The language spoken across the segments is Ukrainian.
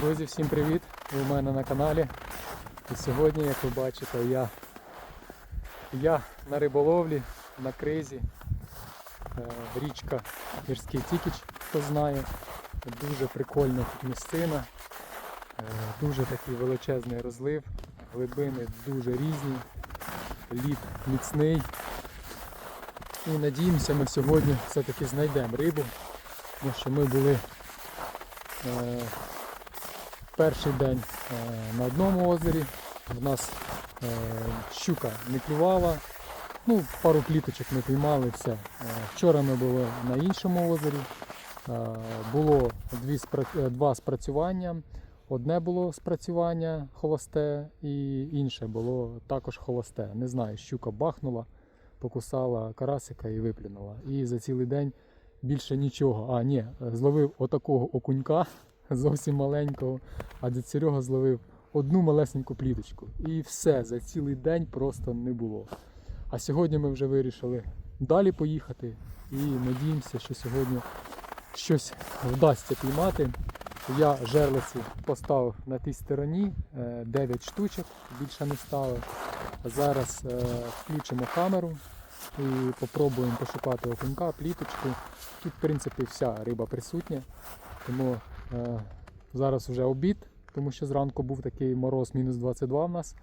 Друзі, всім привіт! Ви у мене на каналі. І сьогодні, як ви бачите, я, я на риболовлі, на кризі. Е, Річка Гірський Тікіч, хто знає. Дуже прикольна тут місцина. Е, Дуже такий величезний розлив. Глибини дуже різні. Лід міцний. І надіємося, ми сьогодні все-таки знайдемо рибу. Тому що ми були е, перший день е, на одному озері. В нас е, щука не клювала. Ну, пару кліточок ми піймали, все. Е, Вчора ми були на іншому озері. Було дві, два спрацювання. Одне було спрацювання холосте і інше було також холосте. Не знаю, щука бахнула, покусала карасика і виплюнула. І за цілий день більше нічого. А, ні, зловив отакого окунька, зовсім маленького, а дід Серега зловив одну малесеньку пліточку. І все, за цілий день просто не було. А сьогодні ми вже вирішили далі поїхати і надіємося, що сьогодні щось вдасться піймати. Я жерлиці поставив на тій стороні 9 штучок, більше не ставив. Зараз е, включимо камеру і попробуємо пошукати окунька, пліточку. Тут, в принципі, вся риба присутня. Тому е, зараз вже обід, тому що зранку був такий мороз мінус 22 в нас.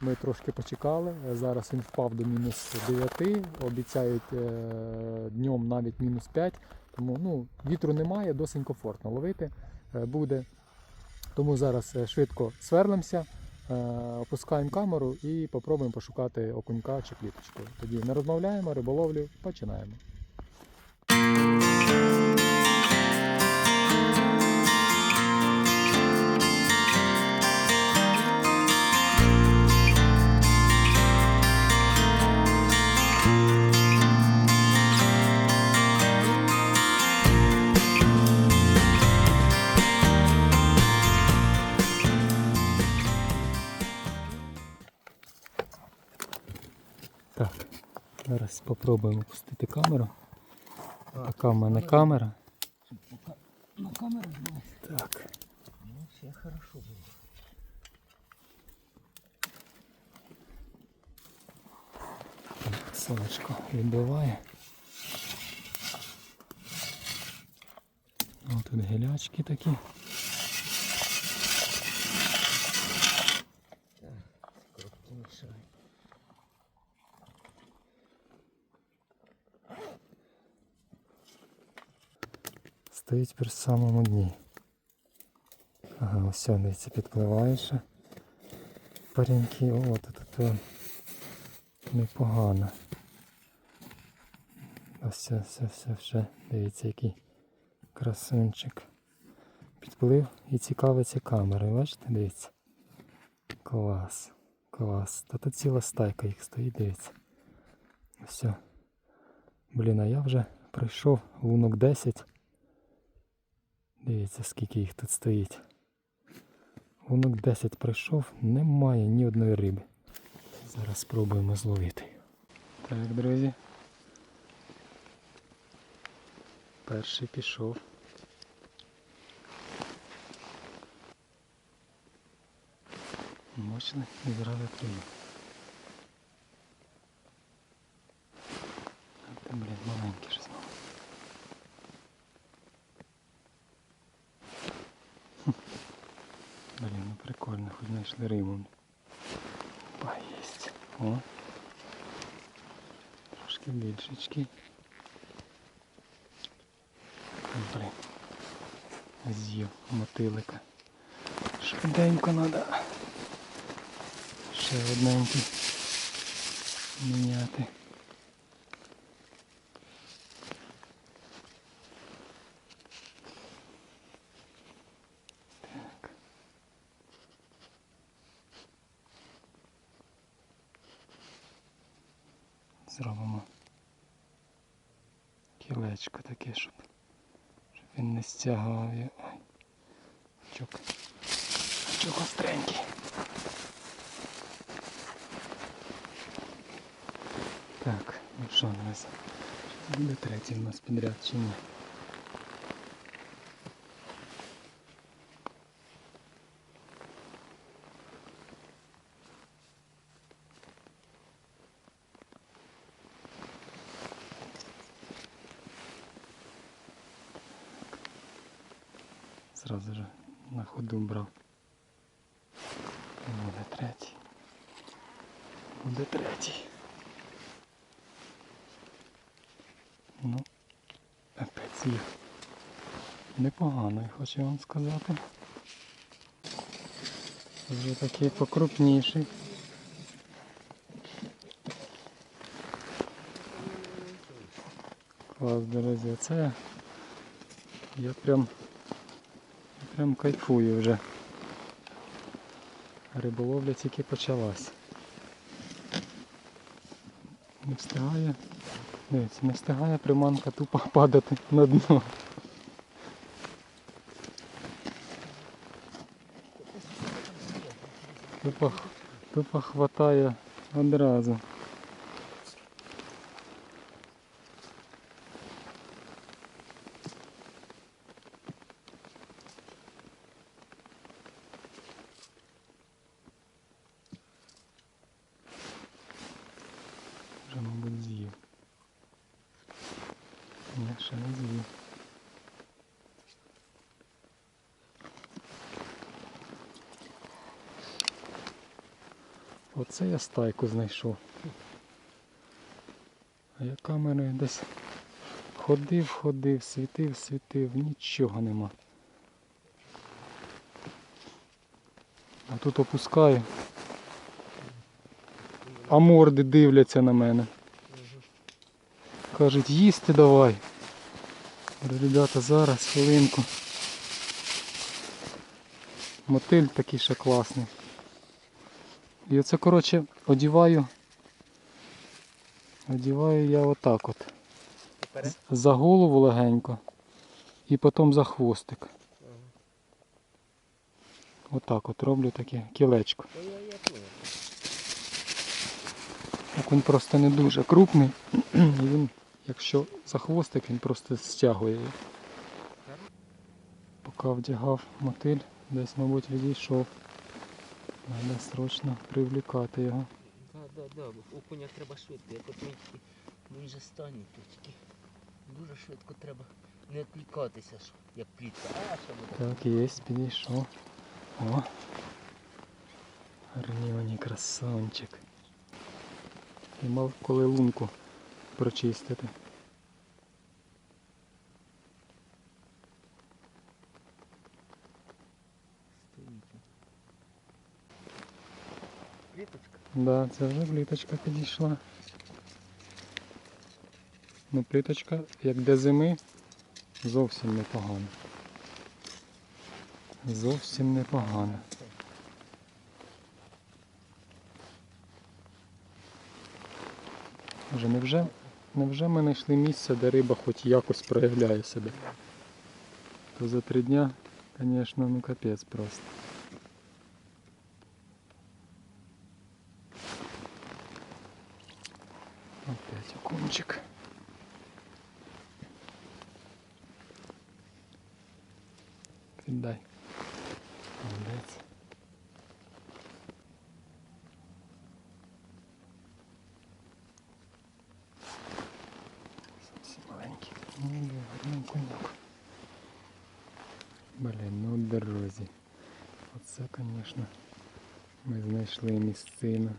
Ми трошки почекали. Е, Зараз він впав до мінус 9, обіцяють е, днем навіть мінус 5. Тому ну, вітру немає, досить комфортно ловити е, буде. Тому зараз е, швидко сверлимося, е, опускаємо камеру і попробуємо пошукати окунька чи пліточку. Тоді не розмовляємо, риболовлю починаємо. Так, зараз спробуємо пустити камеру. Така в мене камера. На камеру знімай. Так. Ну, все хорошо було. Сонечко відбиває. О, тут гілячки такі. Так, коробки Стоїть при самому дні. Ага, ось дивіться, підпливає ще. Пареньки, о, тут, непогано. Ось все, все, все, все. Дивіться, який красунчик. Підплив і цікавиться камерою, бачите, дивіться. Клас, клас. Та тут ціла стайка їх стоїть, дивіться. Все. Блін, а я вже пройшов лунок 10. Дивіться, скільки їх тут стоїть. Лунок 10 пройшов, немає ні одної риби. Зараз спробуємо зловити. Так, друзі. Перший пішов. Мощний і зразу клюнув. А блін, маленький ж знову. Блін, ну знайшли рибу. Па. О. Трошки більшечки. Блін. З'їв мотилика. Швиденько треба. Ще одненький міняти. Так. Зробимо таке, щоб, щоб він не стягував. його. Ай. Чок. Остренький. Так, ну що у нас? Буде третій у нас підряд чи ні? Сразу же на ходу брав. Буде третій. Буде третій. Ну, опять з'їв. Непоганий, хочу вам сказати. Вже такий покрупніший. Клас, друзі, це я, прям, прям кайфую вже. Риболовля тільки почалась. Не встигає. Дивіться, не встигає приманка тупо падати на дно. Тупо, тупо хватає одразу. Вже, мабуть, з'їв. Ні, ще не з'їв. Оце я стайку знайшов. А я камерою десь ходив, ходив, світив, світив, нічого нема. А тут опускаю. А морди дивляться на мене. Кажуть, їсти давай. Ребята, зараз, хвилинку. Мотиль такий ще класний. І оце, коротше, одіваю. Одіваю я отак от. За голову легенько. І потім за хвостик. Отак от роблю таке кілечко. Ну, він просто не дуже крупний. І він, якщо за хвостик, він просто стягує його. Поки вдягав мотиль, десь, мабуть, відійшов. Треба срочно привлікати його. Да, да, да. бо Окуня треба швидко, як от він ну він же стані тут тільки. Дуже швидко треба не відвлікатися, що як плітка. А, що буде? Так, є, підійшов. О. Гарнівані красавчик. І мав коли лунку прочистити. Пліточка? Да, це вже пліточка підійшла. Ну, пліточка, як для зими, зовсім непогана. Зовсім непогана. Вже невже, невже ми знайшли місце, де риба хоч якось проявляє себе? То за три дня, звісно, ну капець просто. Опять окунчик. Кидай. Молодець. Зовсім маленький. Ну, гарний окуньок. Блін, ну дорозі. Оце, звісно, ми знайшли місцину.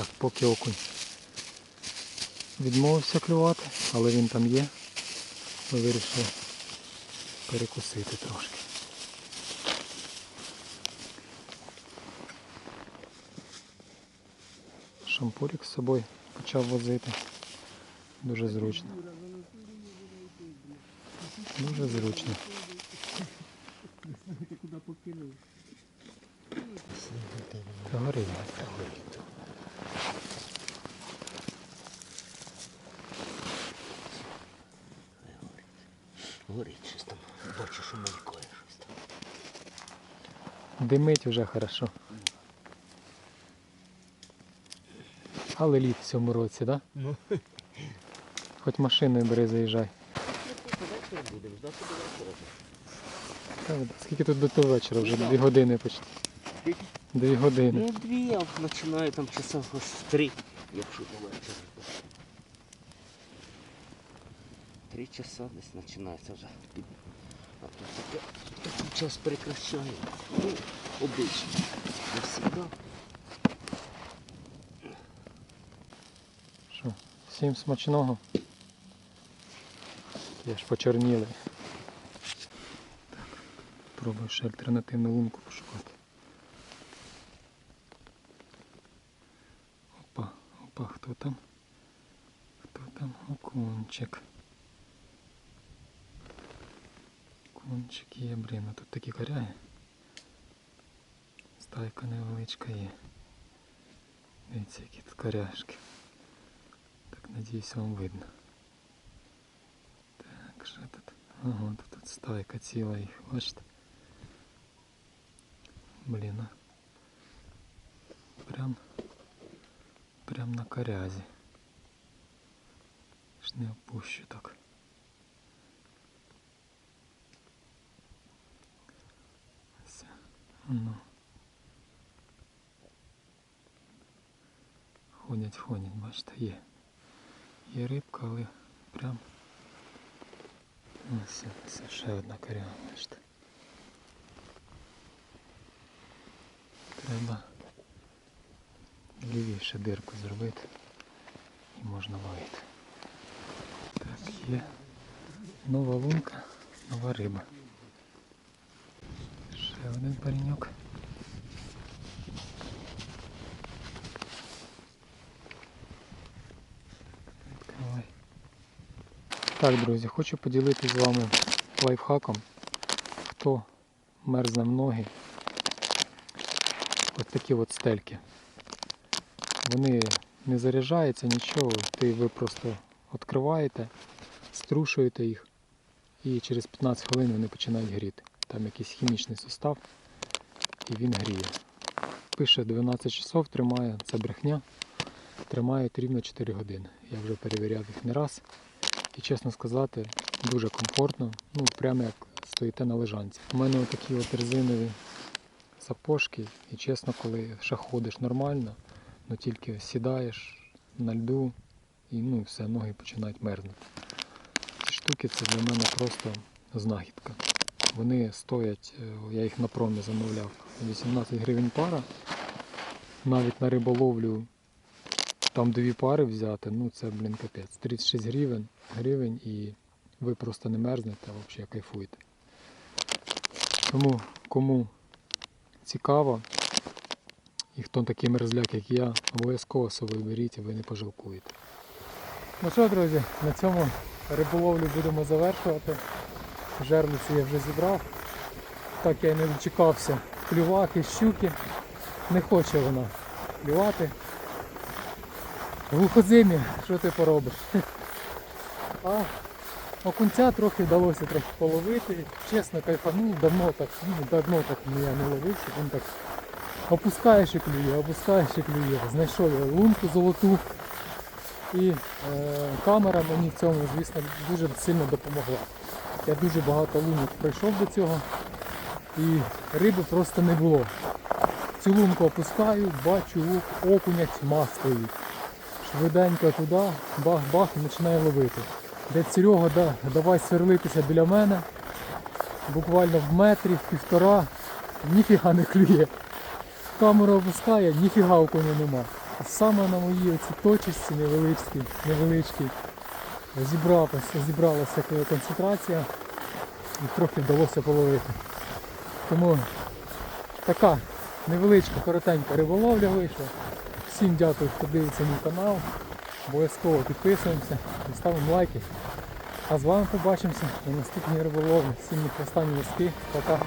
Так, поки окунь відмовився клювати, але він там є. Ми вирішили перекусити трошки. Шампурик з собою почав возити. Дуже зручно. Дуже зручно. Та горить щось там. Бачу, що мелькає щось там. Димить вже хорошо. Але літ в цьому році, так? Да? Ну. Хоч машиною бери, заїжджай. Скільки тут до того вечора? Вже дві години почти. Дві години. Ну, дві я починаю там часов ось три, якщо до вечора. Три часа десь починається вже. А тут таке, такий час прекращає. Ну, обично. Не. Що, всім смачного. Я ж почорніли. Так, пробую ще альтернативну лунку пошукати. Опа, опа, хто там? Хто там? Окунчик. Окунчик є, блін, а тут такі коряги. Стайка невеличка є. Дивіться, які тут коряшки. Так, надіюсь, вам видно. Так, що тут? Ага, тут, тут стайка ціла їх, бачите? Блін, а. Прям, прям на корязі. Ж не опущу так. Ну. Ходять, ходять, бачите, є. Є рибка, але прям. Ось, ось ще одна коряга, бачите. Треба лівіше дирку зробити і можна ловити. Так, є нова лунка, нова риба. Один пареньок. Відкривай. Так, друзі, хочу поділитися з вами лайфхаком. Хто мерзне в ноги. Ось такі от стельки. Вони не заряджаються, нічого. Ти ви просто відкриваєте, струшуєте їх і через 15 хвилин вони починають гріти. Там якийсь хімічний состав і він гріє. Пише 12 часов, тримає, це брехня. Тримають рівно 4 години. Я вже перевіряв їх не раз. І чесно сказати, дуже комфортно. Ну, прямо як стоїте на лежанці. У мене такі от резинові сапожки. І чесно, коли ще ходиш нормально, ну тільки сідаєш на льду і ну, все, ноги починають мерзнути. Ці штуки це для мене просто знахідка. Вони стоять, е, я їх на промі замовляв, 18 гривень пара. Навіть на риболовлю там дві пари взяти, ну це, блін, капець. 36 гривень, гривень і ви просто не мерзнете, а взагалі кайфуєте. Тому кому цікаво, і хто такий мерзляк, як я, обов'язково собою беріть, і ви не пожалкуєте. Ну що, друзі, на цьому риболовлю будемо завершувати. Жерлиці я вже зібрав. Так я й не дочекався клюваки, щуки. Не хоче вона клювати. Глухозимі, що ти поробиш? А окунця трохи вдалося трохи половити. Чесно кайфанув, давно так, ну, давно так я не ловив, щоб він так опускаєш і клює, опускаєш і клює. Знайшов я лунку золоту. І е, камера мені в цьому, звісно, дуже сильно допомогла. Я дуже багато лунок пройшов до цього і риби просто не було. Цю лунку опускаю, бачу окуня тьма стоїть. Швиденько туди, бах-бах і починаю ловити. Де Серега, да, давай сверлитися біля мене. Буквально в метрі, в півтора, ніфіга не клює. Камеру опускає, ніфіга окуня нема. А саме на моїй оці точечці невеличкій, невеличкій зібралася, зібралася концентрація і трохи вдалося половити. Тому така невеличка, коротенька риболовля вийшла. Всім дякую, хто дивиться мій канал. Обов'язково підписуємося і ставимо лайки. А з вами побачимося на наступній риболовлі. Всім останні носки. Пока.